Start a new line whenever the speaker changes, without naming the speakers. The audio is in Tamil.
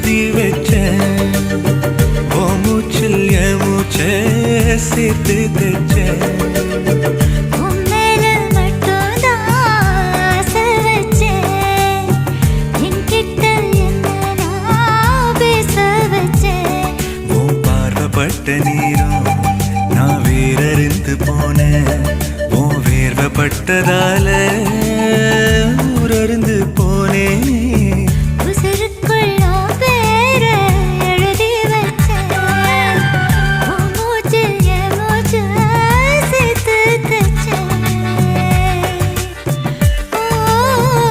எழுதி வச்ச ஓ மூச்சில் என் மூச்ச சேர்த்து தச்ச. பட்ட நீரும் நான் வேறறிந்து போனேன் உன் வேர்வை பட்டதால